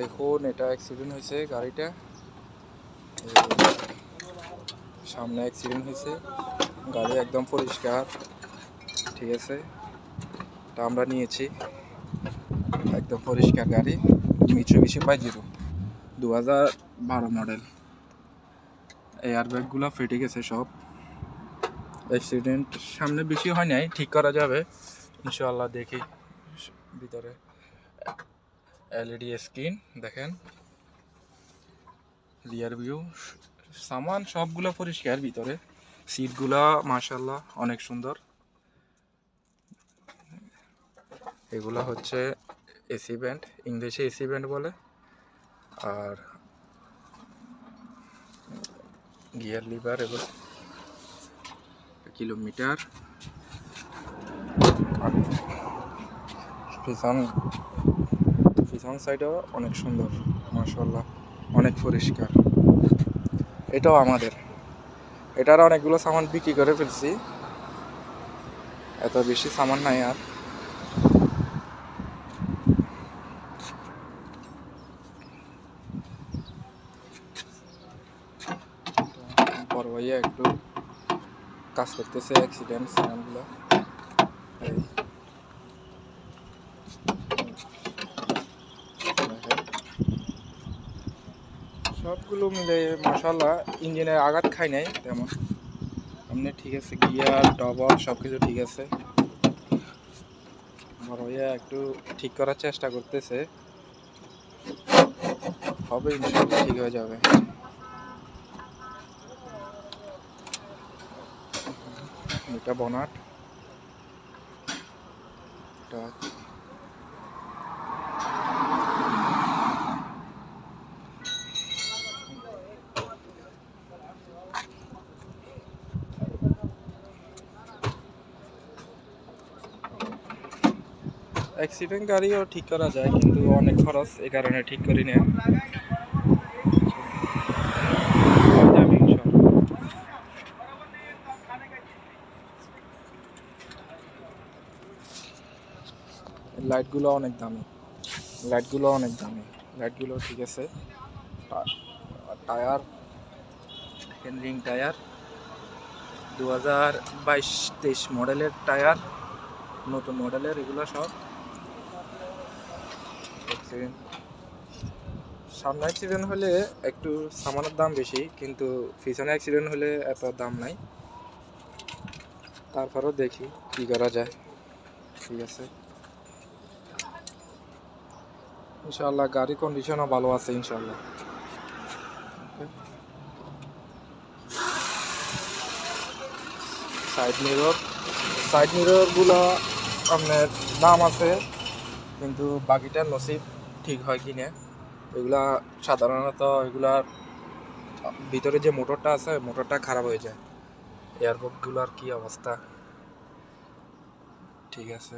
দেখুন, এটা অ্যাক্সিডেন্ট হয়েছে গাড়িটা। সামনে অ্যাক্সিডেন্ট হয়েছে। গাড়ি একদম পরিষ্কার, ঠিক আছে? এটা আমরা নিয়েছি। একদম পরিষ্কার গাড়ি মিচুবিশি বাই জিরো দু হাজার বারো মডেল এয়ার ব্যাগগুলো ফেটে গেছে সব। অ্যাক্সিডেন্ট সামনে বেশি হয় নাই, ঠিক করা যাবে। ইনশাআল্লাহ দেখি ভিতরে। এলইডি স্ক্রিন, দেখেন। রিয়ার ভিউ সামান সবগুলো পরিষ্কার ভিতরে। সিটগুলা মাশাল্লাহ অনেক সুন্দর। এগুলা হচ্ছে এসি ব্যান্ড, ইংলিশে এসি ব্যান্ড বলে। আর গিয়ার লিভার এগুলো কিলোমিটার। পিছন সাইডও অনেক সুন্দর মাশাল্লাহ অনেক পরিষ্কার। এটাও আমাদের। এটার অনেকগুলো সামান বিক্রি করে ফেলছি। এত বেশি সামান নাই আর। বড় ভাইয়া একটু কাজ করতেছে অ্যাক্সিডেন্ট সামানগুলো। সবগুলো মিলে মাসাল্লাহ ইঞ্জিনের আঘাত খাই নাই, তেমন। এমনি ঠিক আছে গিয়ার ডবল সব কিছু ঠিক আছে। বড় ভাইয়া একটু ঠিক করার চেষ্টা করতেছে। হবে ইনশাল্লাহ ঠিক হয়ে যাবে। এটা বনাট। এটা অ্যাক্সিডেন্ট গাড়িও ঠিক করা যায়, কিন্তু অনেক খরচ এই কারণে ঠিক করি না লাইটগুলো অনেক দামি। লাইটগুলো অনেক দামি। লাইটগুলো ঠিক আছে। টায়ার রিং টায়ার দু হাজার বাইশ তেইশ মডেলের টায়ার, নতুন মডেলের এগুলো সব। অ্যাক্সিডেন্ট সামনে অ্যাক্সিডেন্ট হলে একটু সামানের দাম বেশি, কিন্তু পিছনে অ্যাক্সিডেন্ট হলে এত দাম নাই। তারপরেও দেখি কি করা যায়। ঠিক আছে। ইনশাল্লাহ গাড়ি কন্ডিশনও ভালো আছে ইনশাল্লাহ সাইড মিরর সাইড মিররগুলো আপনার দাম আছে কিন্তু বাকিটা নসিব ঠিক হয় কি না? এগুলা সাধারণত এগুলার ভিতরে যে মোটরটা আছে, মোটরটা খারাপ হয়ে যায়। এয়ারপোর্টগুলোর কি অবস্থা? ঠিক আছে।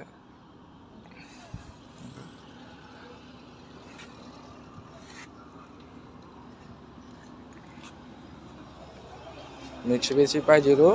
মিক্সি পাই জিরো।